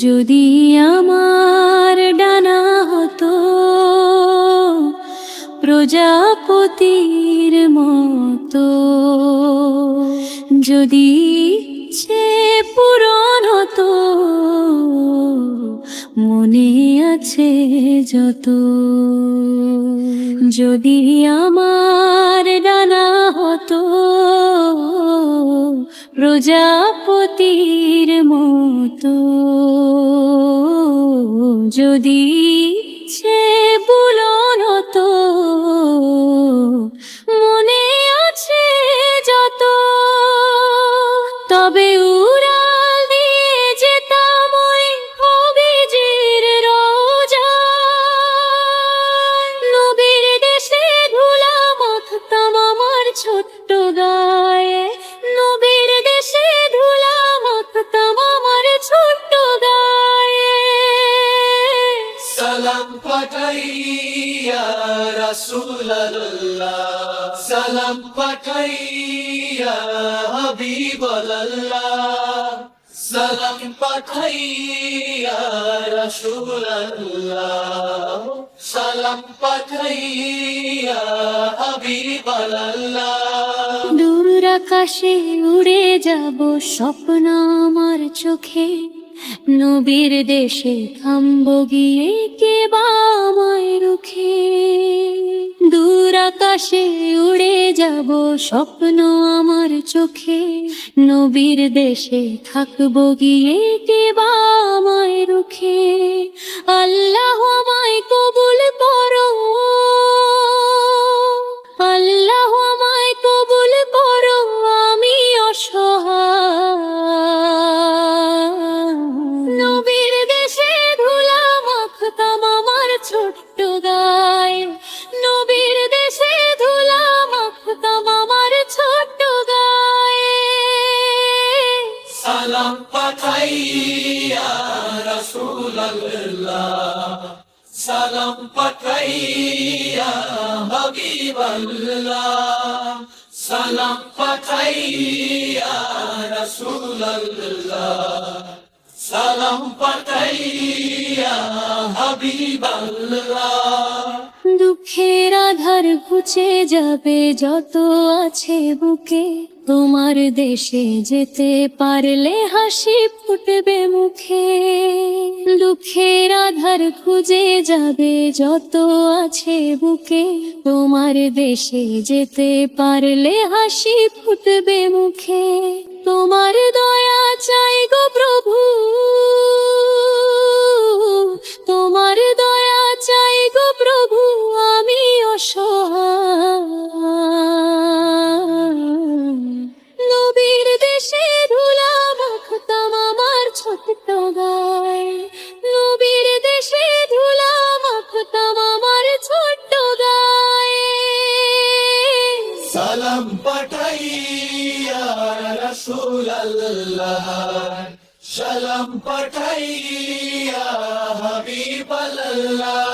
যদি আমার ডানা হতো, প্রজাপতির মতো। যদি ইচ্ছে পূরণ হতো, মনে আছে যত। যদি আমার ডানা হতো, প্রজাপতির মতো। যদি সালাম পাঠাইয়া রাসূলুল্লাহ। সালাম পাঠাইয়া হাবিবাল্লাহ। সালাম পাঠাইয়া রাসূলুল্লাহ। সালাম পাঠাইয়া হাবিবাল্লাহ। দূর আকাশে উড়ে যাব স্বপ্ন আমার চোখে। নবীর দেশে থামব গিয়ে কে বামায় রুখে? দূর আকাশে উড়ে যাব স্বপ্ন আমার চোখে। নবীর দেশে থাকব গিয়ে কে বামায় রুখে? আল্লাহ আমায় কবুল সালাম পাঠাইয়া রাসূলুল্লাহ। সালাম পাঠাইয়া হাবিবাল্লাহ। সালাম পাঠাইয়া রসুল্লাহ সালাম হাবিবাল্লাহ দুঃখের আধার ঘুচে যাবে যত আছে বুকে। তোমার দেশে যেতে পারলে হাসি ফুটবে মুখে। দুঃখের আধার খুঁজে যাবে যত আছে বুকে। তোমার দেশে যেতে পারলে হাসি ফুটবে মুখে। তোমার দয়া সালাম পাঠাইয়া রাসূলুল্লাহ। সালাম পাঠাইয়া হাবিবাল্লাহ।